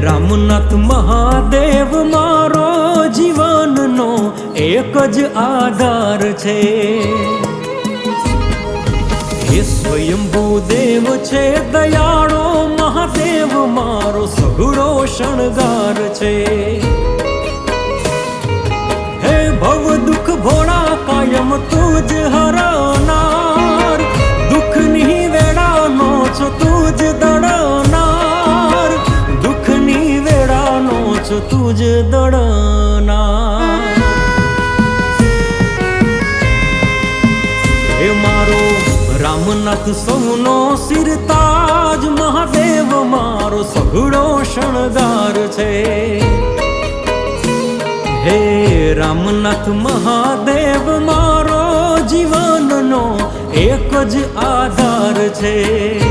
રામનાથ મહાદેવ મારો જીવનનો એક જ આધાર છે. હે સ્વયંભૂ દેવ છે, દયાળો મહાદેવ, મારો સઘળો શણગાર છે. હે ભવ દુઃખ ભોળા, કાયમ તુજ હરનાર. દુઃખની વેળાનો છો તુજ દડનાર. દુઃખની વેળાનો છો જ દડનાર. હે મારો રામનાથ સૌનો સિરતાજ મહાદેવ મારો સઘળો શણગાર છે. હે રામનાથ મહાદેવ, મારો જીવનનો એક જ આધાર છે.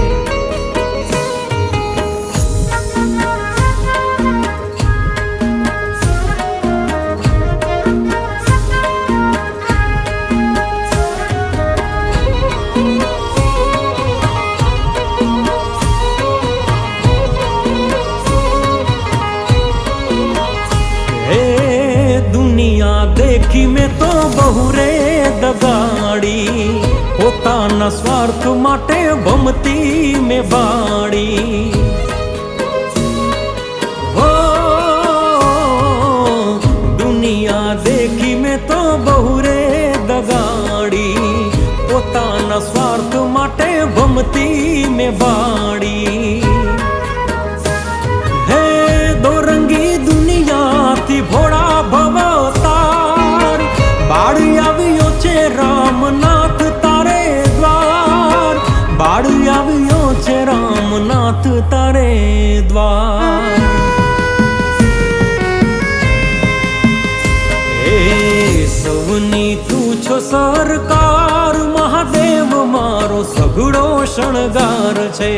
દેખી મેં તો બહુ રે દગાડી. પોતાના સ્વાર્થ માટે ભમતી મેં બાળી દુનિયા દેખી મેં તો બહુ રે દગાડી. પોતાના સ્વાર્થ માટે ભમતી મેં બાળી આવ્યો છે રામનાથ તારે દ્વાર. હે સૌની તું છો સરકાર, મહાદેવ મારો સઘળો શણગાર છે.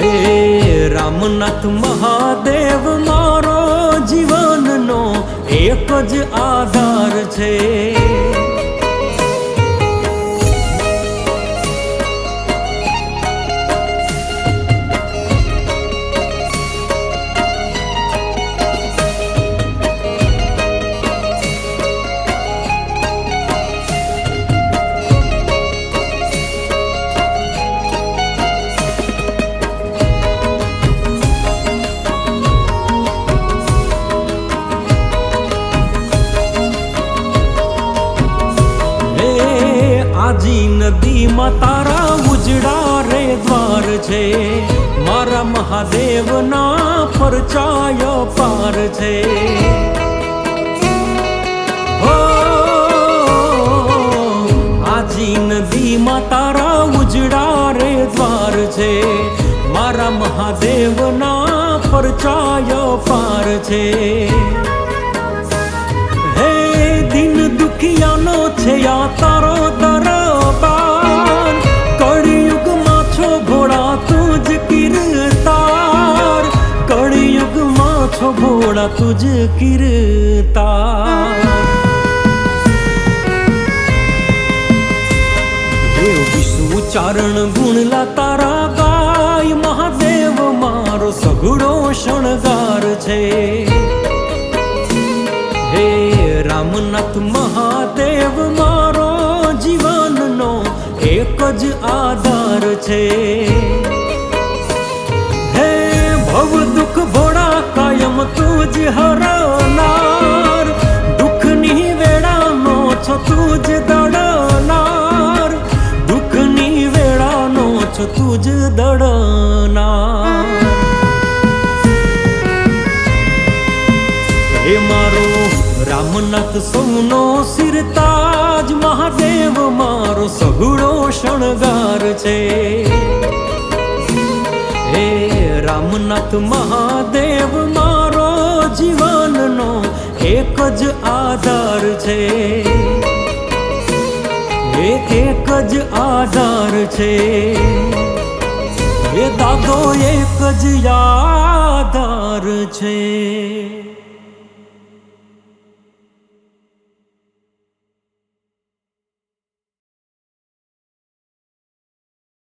હે રામનાથ મહાદેવ, મારો જીવનનો એક જ આધાર છે. આજી નદીમાં તારા ઉજડા રે દ્વાર છે. મારા મહાદેવના પરચાય પાર છે. આજી નદીમાં તારા ઉજડા રે દ્વાર છે. મારા મહાદેવના પરચાય પાર છે. હે દિન દુખિયાનો છે આ તારો તુજ કીર્તાર દેવ વિષ્ણુ ચારણ ગુણલા તારા ગાય મહાદેવ મારો સઘળો શણગાર છે હે રામનાથ મહાદેવ મારો જીવનનો એક જ આધાર છે કાયમ તુજ હરનાર. દુઃખની વેળાનો છો તુજ દડનાર. દુઃખની વેળાનો છો તુજ દડનાર. હે મારો રામનાથ સૌનો સિરતાજ મહાદેવ મારો સઘળો શણગાર છે. હે રામનાથ મહાદેવ એક જ આધાર છે. એ એક જ આધાર છે. એ દાદો એક જ આધાર છે.